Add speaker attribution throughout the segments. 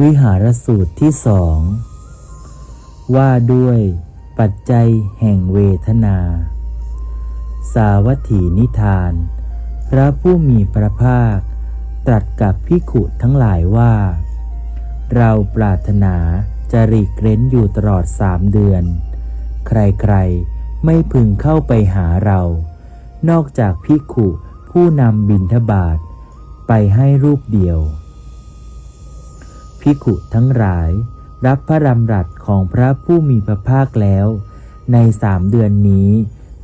Speaker 1: วิหารสูตรที่สองว่าด้วยปัจจัยแห่งเวทนา สาวัตถีนิทาน พระผู้มีพระภาค ตรัสกับพิขุทั้งหลายว่า เราปรารถนาจะหลีกเร้นอยู่ตลอดสามเดือน ใครๆไม่พึงเข้าไปหาเรา นอกจากพิขุผู้นำบิณฑบาต ไปให้รูปเดียวพิขุทั้งหลาย รับพระดำรัสของพระผู้มีพระภาคแล้ว ในสามเดือนนี้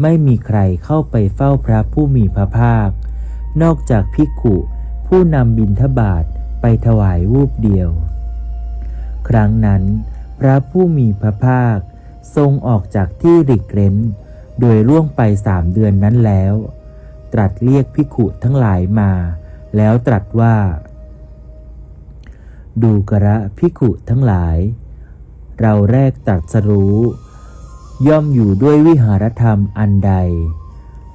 Speaker 1: ไม่มีใครเข้าไปเฝ้าพระผู้มีพระภาค นอกจากพิขุผู้นำบิณฑบาตไปถวายวูบเดียว ครั้งนั้น พระผู้มีพระภาค ทรงออกจากที่หลีกเร้น โดยล่วงไปสามเดือนนั้นแล้ว ตรัสเรียกพิขุทั้งหลายมา แล้วตรัสว่า ดูกระพิขุทั้งหลาย เราแรกตรัสรู้ ย่อมอยู่ด้วยวิหารธรรมอันใด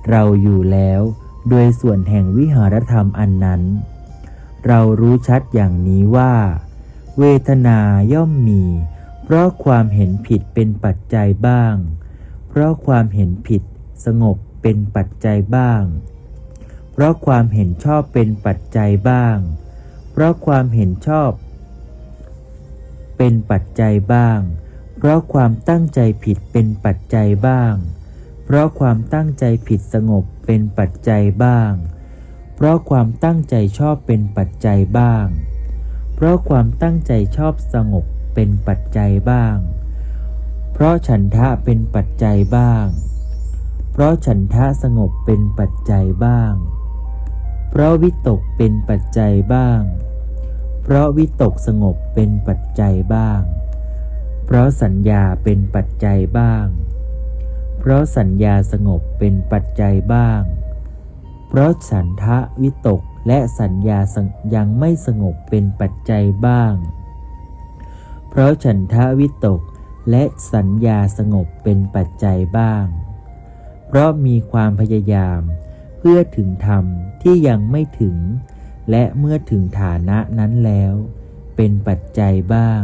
Speaker 1: เราอยู่แล้วโดยส่วนแห่งวิหารธรรมอันนั้น เรารู้ชัดอย่างนี้ว่า เวทนาย่อมมี เพราะความเห็นผิดเป็นปัจจัยบ้าง เพราะความเห็นผิดสงบเป็นปัจจัยบ้าง ราะความเห็นชอบเป็นปัจจัยบ้าง เพราะความเห็นชอบ เป็นปัจจัยบ้าง เพราะความตั้งใจผิดเป็นปัจจัยบ้าง เพราะความตั้งใจผิดสงบเป็นปัจจัยบ้าง เพราะความตั้งใจชอบเป็นปัจจัยบ้าง เพราะความตั้งใจชอบสงบเป็นปัจจัยบ้าง เพราะฉันทะเป็นปัจจัยบ้าง เพราะฉันทะสงบเป็นปัจจัยบ้าง เพราะวิตกเป็นปัจจัยบ้าง เพราะวิตกสงบเป็นปัจจัยบ้าง เพราะสัญญาเป็นปัจจัยบ้าง เพราะสัญญาสงบเป็นปัจจัยบ้าง เพราะฉันทะวิตกและสัญญาสงยังไม่สงบเป็นปัจจัยบ้าง เพราะฉันทะวิตกและสัญญาสงบเป็นปัจจัยบ้าง เพราะมีความพยายาม เพื่อถึงธรรมที่ยังไม่ถึง และเมื่อถึงฐานะนั้นแล้ว เป็นปัจจัยบ้าง